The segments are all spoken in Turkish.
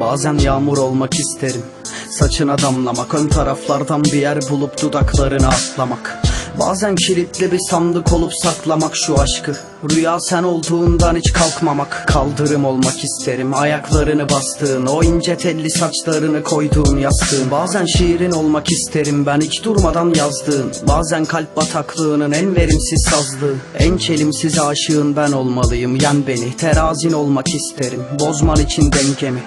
Bazen yağmur olmak isterim. Saçına damlamak Ön taraflardan bir yer bulup dudaklarına atlamak. Bazen kilitli bir sandık olup saklamak şu aşkı. Rüya sen olduğundan hiç kalkmamak. Kaldırım olmak isterim Ayaklarını bastığın O ince telli saçlarını koyduğun yastığın. Bazen şiirin olmak isterim Ben hiç durmadan yazdığın. Bazen kalp bataklığının en verimsiz sazlığı. En çelimsiz aşığın ben olmalıyım Yen beni terazin olmak isterim. Bozman için dengemi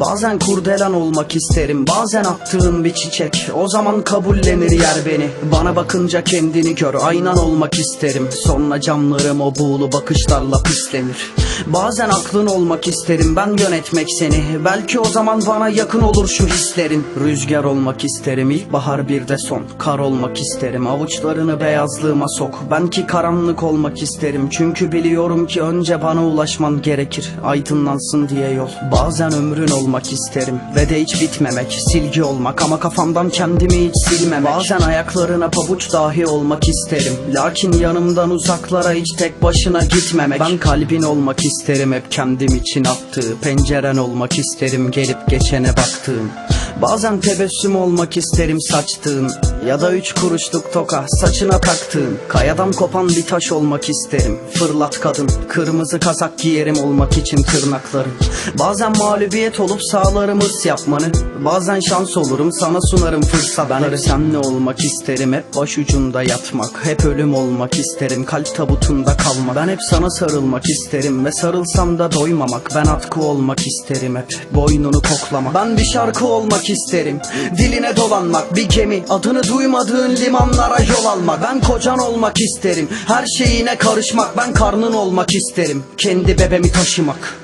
Bazen kurdelen olmak isterim Bazen attığın bir çiçek. O zaman kabullenir yer beni. Bana bakınca kendini gör Aynan olmak isterim. Sonra camlarım o buğulu bakışlarla pislenir Bazen aklın olmak isterim Ben yönetmek seni. Belki o zaman bana yakın olur şu hislerin. Rüzgar olmak isterim İlkbahar bir de son. Kar olmak isterim Avuçlarını beyazlığıma sok. Ben ki karanlık olmak isterim Çünkü biliyorum ki önce bana ulaşman gerekir. Aydınlansın diye yol. Bazen ömrün olmak isterim Ve de hiç bitmemek. Silgi olmak ama kafamdan kendimi hiç silmemek. Bazen ayaklarına pabuç dahi olmak isterim. Lakin yanımdan uzaklara hiç tek başına gitmemek. Ben kalbin olmak isterim hep kendim için attığı Penceren olmak isterim gelip geçene baktığım Bazen tebessüm olmak isterim saçtığın Ya da üç kuruşluk toka saçına taktığın Kayadan kopan bir taş olmak isterim. Fırlat kadın Kırmızı kazak giyerim olmak için tırnakların Bazen mağlubiyet olup sağlarımız yapmanı. Bazen şans olurum sana sunarım fırsat Ben senle olmak isterim hep başucunda yatmak. Hep ölüm olmak isterim kalp tabutunda kalmak. Ben hep sana sarılmak isterim ve sarılsam da doymamak. Ben atkı olmak isterim hep boynunu koklamak. Ben bir şarkı olmak isterim diline dolanmak. Bir gemi adını duymadığın limanlara yol almak. Ben kocan olmak isterim. Her şeyine karışmak. Ben karnın olmak isterim. Kendi bebemi taşımak